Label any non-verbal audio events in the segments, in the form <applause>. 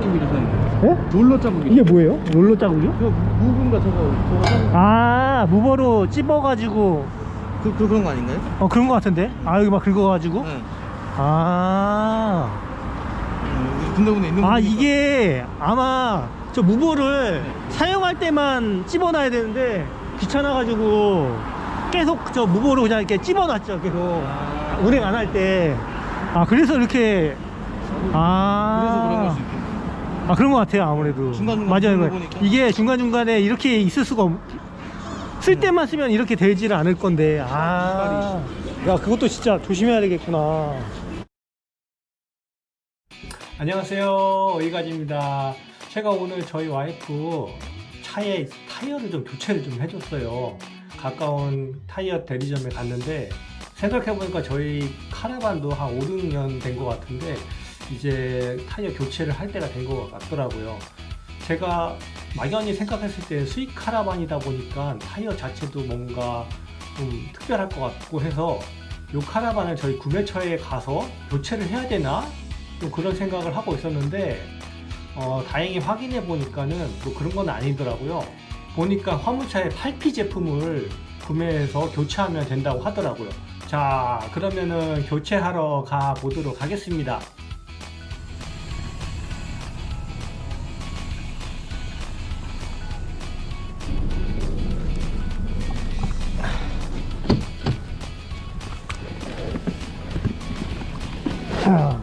자국이라 써있네 예? 롤러 자국이 이게 뭐예요? 롤러 자국이요? 저 무분가 저거 저거 상- 아 무버로 찝어가지고 그, 그 그런 거 아닌가요? 어 그런 거 같은데 아 여기 막 긁어가지고 네. 아, 음, 군데군데 있는 아 거니까. 이게 아마 저 무버를 사용할 때만 찝어놔야 되는데 귀찮아가지고 계속 저 무버로 그냥 이렇게 찝어놨죠 계속 아. 운행 안 할 때 아 그래서 이렇게 아 그래서 그런 걸수 있겠네 아 그런 것 같아요 아무래도. 중간중간 맞아요. 이게 중간중간에 이렇게 있을 수가 없... 쓸 때만 쓰면 이렇게 되지를 않을 건데. 아 야 그것도 진짜 조심해야 되겠구나. 안녕하세요. 어이가지입니다. 제가 오늘 저희 와이프 차에 타이어를 좀 교체를 좀 해줬어요. 가까운 타이어 대리점에 갔는데 생각해보니까 저희 카라반도 한 5, 6년 된 것 같은데 이제 타이어 교체를 할 때가 된 것 같더라고요. 제가 막연히 생각했을 때 수익 카라반이다 보니까 타이어 자체도 뭔가 좀 특별할 것 같고 해서 이 카라반을 저희 구매처에 가서 교체를 해야 되나? 좀 그런 생각을 하고 있었는데 어, 다행히 확인해 보니까는 또 그런 건 아니더라고요. 보니까 화물차에 8P 제품을 구매해서 교체하면 된다고 하더라고요. 자, 그러면은 교체하러 가 보도록 하겠습니다. 자.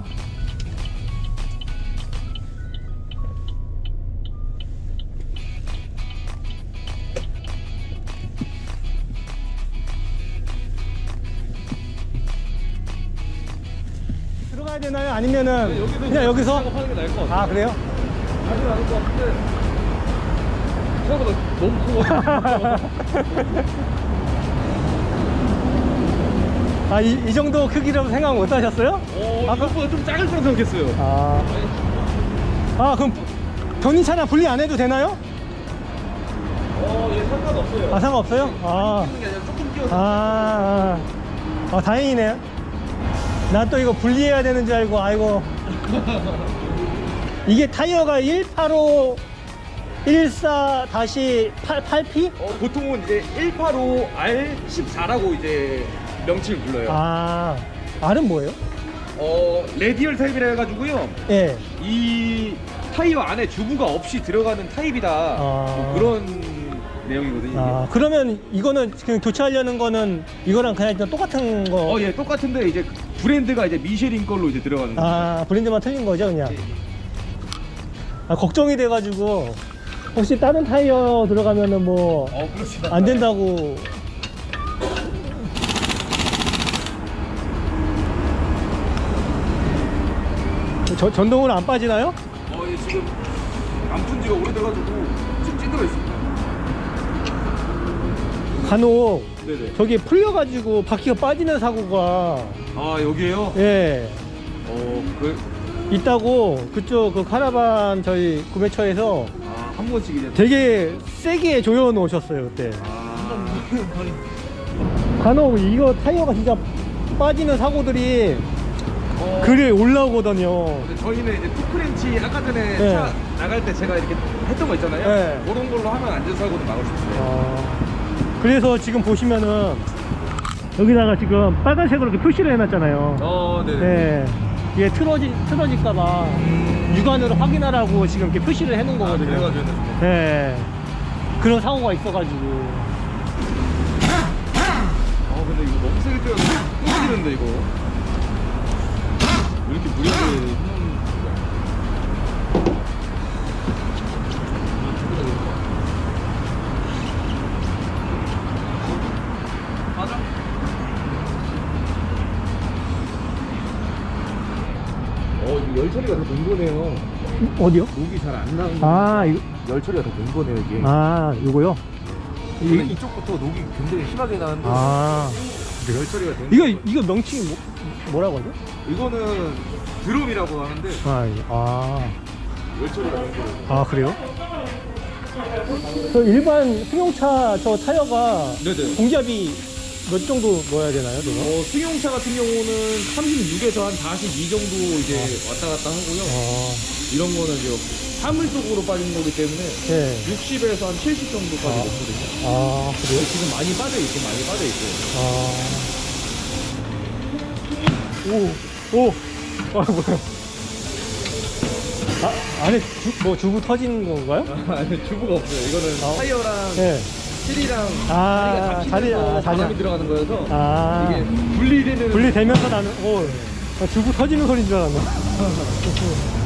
들어가야 되나요? 아니면은 그냥 여기서? 하는 게 나을 것 같아요 아 그래요? 아직 나을 것 같은데 생각보다 너무 커 <laughs> 아 이 이 정도 크기라고 생각 못 하셨어요? 어, 아까- 좀 작을 거라 생각했어요 아, 아 그럼 견인 차량 분리 안 해도 되나요? 어, 예, 상관없어요 아 상관없어요? 아, 끼우는 게 아니라 조금 끼워서 아, 아, 아 다행이네요. 난또 이거 분리해야 되는 줄 알고 아이고 <laughs> 이게 타이어가 185 14 다시 8P? 어, 보통은 이제 185R14라고 이제 명칭을 불러요. 아, R은 뭐예요? 어, 레디얼 타입이라 해가지고요. 예. 이 타이어 안에 주부가 없이 들어가는 타입이다. 아. 뭐 그런 내용이거든요. 아, 그러면 이거는 지금 교체하려는 거는 이거랑 그냥 좀 똑같은 거. 어, 예, 똑같은데 이제 브랜드가 이제 미쉐린 걸로 이제 들어가는 거예요. 아 브랜드만 틀린 거죠 그냥 예, 예. 아, 걱정이 돼가지고 혹시 다른 타이어 들어가면은 뭐 안 어. 된다고 저, 전동으로 안 빠지나요? 어, 예, 지금 안 푼 지가 오래돼가지고 지금 찐들어 있습니다. 간혹 네네. 저기 풀려가지고 바퀴가 빠지는 사고가 아, 여기에요? 예 어, 그, 있다고 그쪽 그 카라반 저희 구매처에서 아, 한 번씩 이제. 되게 세게 조여 놓으셨어요 그때 아, 간혹 이거 타이어가 진짜 빠지는 사고들이 어, 글에 올라오거든요. 근데 저희는 이제 투크렌치 아까 전에 네. 차 나갈 때 제가 이렇게 했던 거 있잖아요. 네. 그런 걸로 하면 안전사고도 막을 수 있어요. 어, 그래서 지금 보시면은 여기다가 지금 빨간색으로 이렇게 표시를 해놨잖아요. 어, 네네. 네. 이게 틀어지, 틀어질까봐 육안으로 확인하라고 지금 이렇게 표시를 해놓은 아, 거거든요. 그래가지고 네. 그런 사고가 있어가지고. 어, 근데 이거 너무 세게 뛰어서 끊기는데 이거. 왜 이렇게 무리하게 해놓은 맞아. 어, 이거 열 처리가 더 된 거네요. 어디요? 녹이 잘 안 나는 거. 아, 이거, 열 처리가 더 된 거네요, 이게. 아, 요거요? 원래 이쪽부터 녹이 굉장히 심하게 나는데 아. 열 처리가 된 이거, 거예요. 이거 명칭이 뭐, 뭐라고 하죠? 이거는 드럼이라고 하는데 아, 이- 아. 열 처리가 된 거예요. 아 그래요? 저 일반 승용차 저 타이어가 네네. 공기압이 몇 정도 넣어야 되나요, 그거? 어, 승용차 같은 경우는 36에서 한 42 정도 이제 왔다 갔다 하고요. 아, 이런 거는 이제 화물 쪽으로 빠진 거기 때문에 네. 60에서 한 70 정도까지 아. 넣거든요. 아, 그래요? 지금 많이 빠져 있고 많이 빠져 있고. 아. 오, 오. 아, 뭐야. 아, 안에 주, 뭐 주부 터지는 건가요? 아니 주부가 없어요. 이거는 아. 타이어랑 네. 힐이랑 아, 자리가 자리, 잡히면서 아. 바람이 들어가는 거여서 아. 이게 분리되는 분리되면서 나는, 오. 나 주부 터지는 소리인 줄 알았네. <laughs>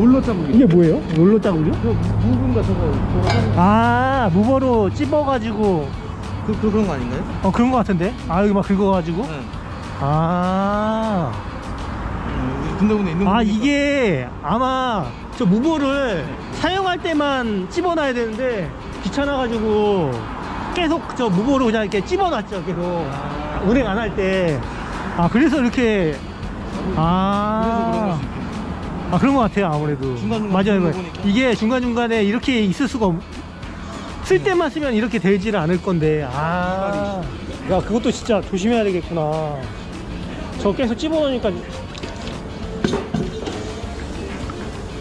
롤러 자국이. 이게 뭐예요? 롤러 자국이요? 저 무분가 저거 저거 하는 아, 무버로 찝어가지고, 그, 그 그런 거 아닌가요? 어, 그런 거 같은데? 아, 여기 막 긁어가지고? 네. 아. 음, 군데군데 있는 아. 이게 아마 저 무보를 사용할 때만 찝어놔야 되는데 귀찮아가지고 계속 저 무보로 그냥 이렇게 찝어놨죠 계속 아. 운행 안 할 때 아 그래서 이렇게 아, 아 그런 것 같아요 아무래도 중간중간 맞아요. 거니까. 이게 중간중간에 이렇게 있을 수가 없... 쓸 때만 쓰면 이렇게 되지를 않을 건데 아 야, 그것도 진짜 조심해야 되겠구나 저 계속 찝어놓으니까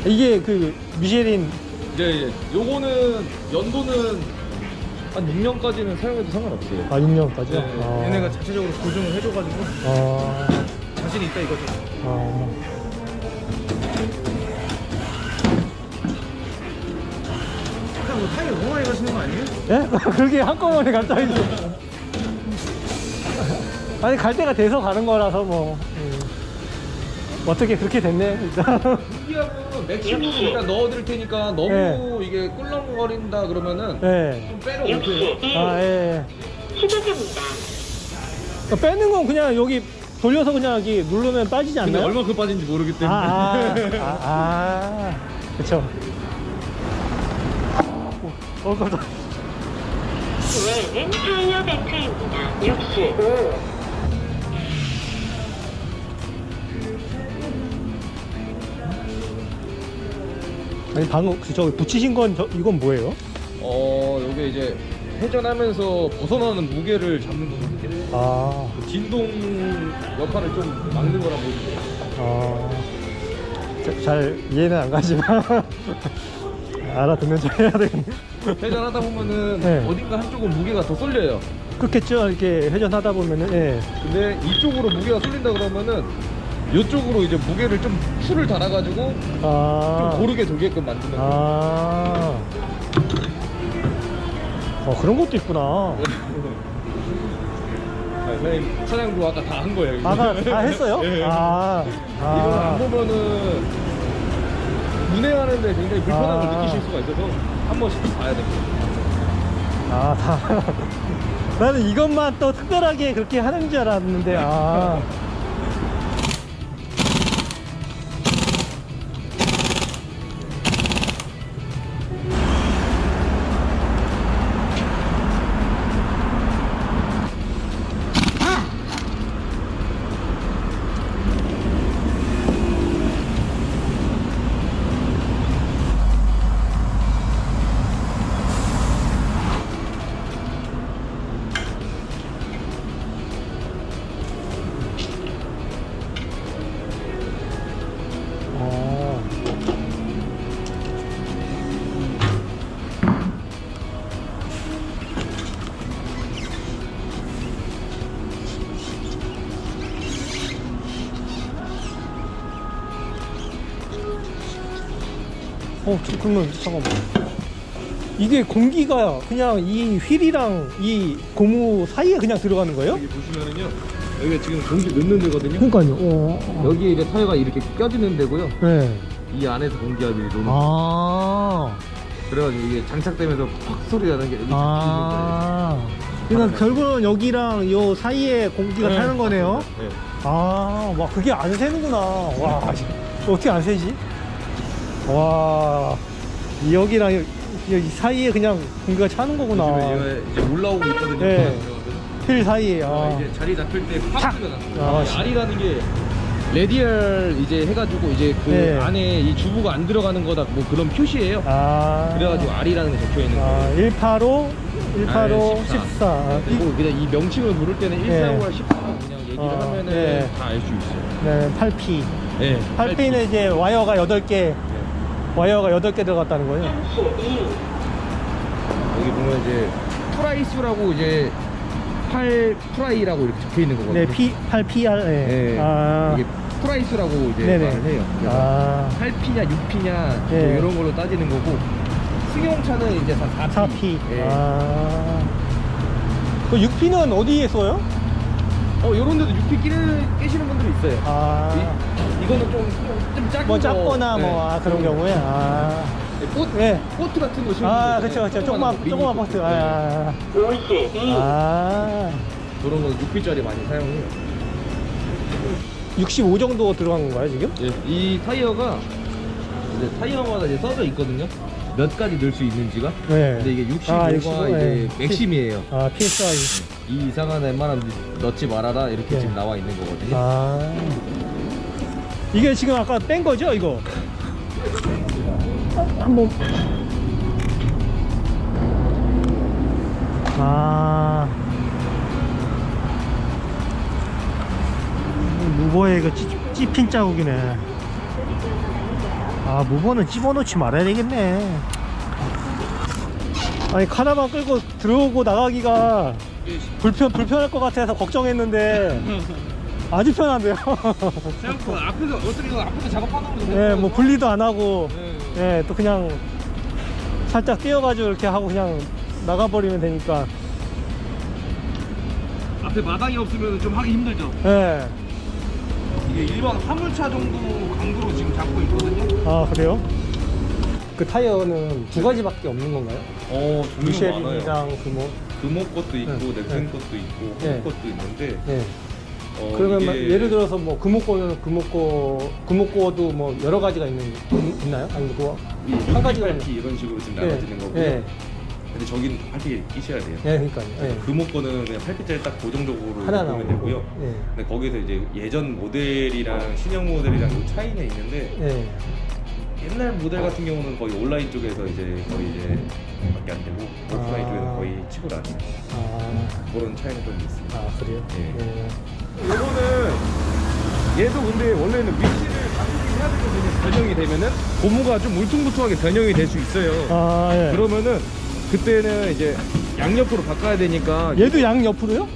이게 그 미쉐린 네, 예. 요거는 연도는 한 6년까지는 사용해도 상관없어요. 아 6년까지요? 네, 아, 얘네가 자체적으로 보증을 해줘가지고 아, 자신 있다 이거죠. 아. 뭐 타이어 너무 많이 가시는 거 아니에요? 예? <laughs> 그게 한꺼번에 갑자기 <laughs> 아니 갈 때가 돼서 가는 거라서 뭐 음. 어떻게 그렇게 됐네 일단 <laughs> 신기하고 맥심으로 일단 넣어드릴 테니까 너무 네. 이게 꿀렁거린다 그러면은 예. 좀 빼러 오세요. 아 예. 시작합니다. 어, 빼는 건 그냥 여기 돌려서 그냥 여기 누르면 빠지지 근데 않나요? 얼마큼 빠진지 모르기 때문에. 아, 아, 아, 아, 그쵸. 어, 깜짝 주어에는 타이어 벤트입니다. 65. 아니, 방금, 그, 저기 붙이신 건, 저, 이건 뭐예요? 어, 요게 이제 회전하면서 벗어나는 무게를 잡는 거거든요. 아, 그 진동 역할을 좀 막는 거라 보시면 아. 자- 잘 이해는 안 가지만. <laughs> 알아듣는 척 <laughs> 해야 되겠네. 회전하다 보면은 네. 어딘가 한쪽은 무게가 더 쏠려요. 그렇겠죠? 이렇게 회전하다 보면은, 예. 근데 이쪽으로 무게가 쏠린다 그러면은 이쪽으로 이제 무게를 좀 풀을 달아가지고 아. 좀 고르게 돌게끔 만드는 거예요. 아. 어, 그런 것도 있구나. <laughs> 아, 선생님 사장도 아까 다 한 거예요. 아까 다 했어요? <laughs> 예. 아. 이걸 안 아. 보면은 운행하는데 굉장히 불편함을 아. 느끼실 수가 있어서 한 번씩 봐야 됩니다. 아, 다. <laughs> 나는 이것만 또 특별하게 그렇게 하는 줄 알았는데, 아. 어, 저, 그러면 잠깐만. 이게 공기가 그냥 이 휠이랑 이 고무 사이에 그냥 들어가는 거예요? 여기 보시면은요. 여기가 지금 공기 넣는 데거든요. 그러니까요. 어. 여기 이제 타이어가 이렇게 껴지는 데고요. 네. 이 안에서 공기압이 노는 아. 그래가지고 이게 장착되면서 팍 소리 나는 게 여기 아. 그러니까 결국은 여기랑 요 사이에 공기가 네. 타는 거네요. 잡히는 거예요. 네. 아, 와, 그게 안 새는구나. 와, 어떻게 안 새지? 와, 여기랑 여- 이 사이에 그냥 공기가 차는 거구나. 지금 이제 올라오고 있거든요. 네. 필 사이에. 아, 아. 이제 자리 잡힐! 뜨면 아, 아, 씨. 알이라는 게 레디얼 이제 해가지고 이제 그 네. 안에 이 주부가 안 들어가는 거다 뭐 그런 표시예요. 아. 그래가지고 알이라는 게 적혀 있는 아, 거예요. 185, 185, 아, 14. 아, 이- 그리고 그냥 이 명칭을 부를 때는 네. 145와 14 그냥 얘기를 아, 하면은 네. 다 알 수 있어요. 네, 8P. 네. 8P는 이제 와이어가 8개, 와이어가 8개 들어갔다는 거예요. 32. 여기 보면 이제 프라이스라고 이제 8 프라이라고 이렇게 적혀 있는 거거든요. 네, P, 8PR. 네. 네. 아. 이게 프라이스라고 이제 네네. 말을 해요. 그래서 아. 8P냐 6P냐 네. 뭐 이런 걸로 따지는 거고 승용차는 이제 다 4P. 4P. 예. 아. 그 6P는 어디에 써요? 어 요런 데도 6P 끼는, 끼시는 분들이 있어요. 아. 이, 이거는 좀, 좀, 좀 작은 뭐 거. 작거나 네. 뭐 아, 그런 경우에. 아. 네, 꽃, 네. 꽃 같은 거 심는 아, 있잖아요. 그쵸. 조그만, 조그만 꽃. 버스. 네. 아. 52. 아. 그런 거 6P짜리 많이 사용해요. 65 정도 들어간 건가요, 지금? 예, 이 타이어가 이제 타이어마다 이제 써져 있거든요. 몇 가지 넣을 수 있는지가. 네. 근데 이게 65가 아, 65, 이제 네. 맥심이에요. 아, PSI. 이 이상한 웬만하면 넣지 말아라 이렇게 네. 지금 나와 있는 거거든요. 아. 이게 지금 아까 뺀 거죠, 이거? 한번. 아. 무버에 그 찌, 찝힌 자국이네. 아, 무버는 집어넣지 말아야 되겠네. 아니, 카나만 끌고 들어오고 나가기가 불편, 불편할 것 같아서 걱정했는데 <laughs> 아주 편한데요. 생각보다 앞에서 어떻게 이거 앞에서 작업하는 거 예, 뭐 분리도 안 하고, 네. 예, 또 그냥 살짝 띄어가지고 이렇게 하고 그냥 나가버리면 되니까, 앞에 마당이 없으면 좀 하기 힘들죠. 예. 일반 화물차 정도 강도로 지금 잡고 있거든요. 아, 그래요? 그 타이어는 두 가지밖에 없는 건가요? 어, 미쉐린이랑 그 뭐, 금호 것도 있고 네. 넥슨 네. 것도 있고 네. 홈 것도 있는데 예. 어, 그러면 이게 막 예를 들어서 뭐 금옥고는 금옥고, 금옥고도 뭐 여러 가지가 있는, 있- 있나요? 아니면 그거 이한 가지가 8P 이런 식으로 지금 예, 나눠지는 거고요. 예, 근데 저긴 8P 끼셔야 돼요. 예, 그러니까요. 예. 금호 거는 그냥 8P짜리 딱 고정적으로 하나 보면 나오고. 되고요. 예. 근데 거기서 이제 예전 모델이랑 신형 모델이랑 좀 차이는 있는데 예. 옛날 모델 같은 경우는 거의 온라인 쪽에서 이제 거의 이제 밖에 안 되고 오프라인 아. 쪽에서 거의 치고 나가요. 아, 그런 차이는 좀 있습니다. 아, 그래요? 예. 예. 요거는 얘도 근데 원래는 위치를 바꾸긴 해야 되거든요. 변형이 되면은 고무가 좀 울퉁불퉁하게 변형이 될 수 있어요. 아, 예. 그러면은 그때는 이제 양옆으로 바꿔야 되니까 얘도 양 옆으로요?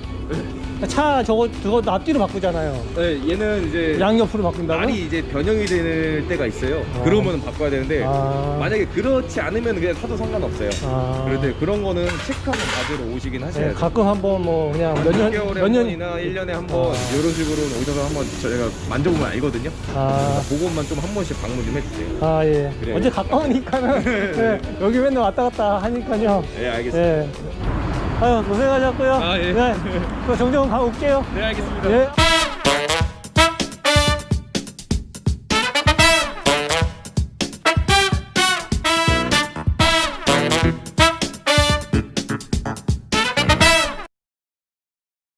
차 저거 저거 앞뒤로 바꾸잖아요. 네, 얘는 이제 양 옆으로 바꾼다고? 날이 이제 변형이 될 때가 있어요. 아. 그러면 바꿔야 되는데 아. 만약에 그렇지 않으면 그냥 타도 상관없어요. 아. 그럴 때 그런 거는 체크하고 가지러 오시긴 하셔야 네, 돼요. 가끔 한번 뭐 그냥 몇 년, 6개월에 몇 한 년, 번이나 1년에 한 번 아. 이런 식으로 오셔서 한번 저희가 만져보면 알거든요. 아, 그것만 좀 한 번씩 방문 좀 해주세요. 아, 예. 그래요. 어제 가까우니까는, 예, 여기 맨날 왔다 갔다 하니까요. 네, 알겠습니다. 예. 아유, 고생하셨고요. 아, 예. 네. 그 종종 가 올게요. 네, 알겠습니다. 예.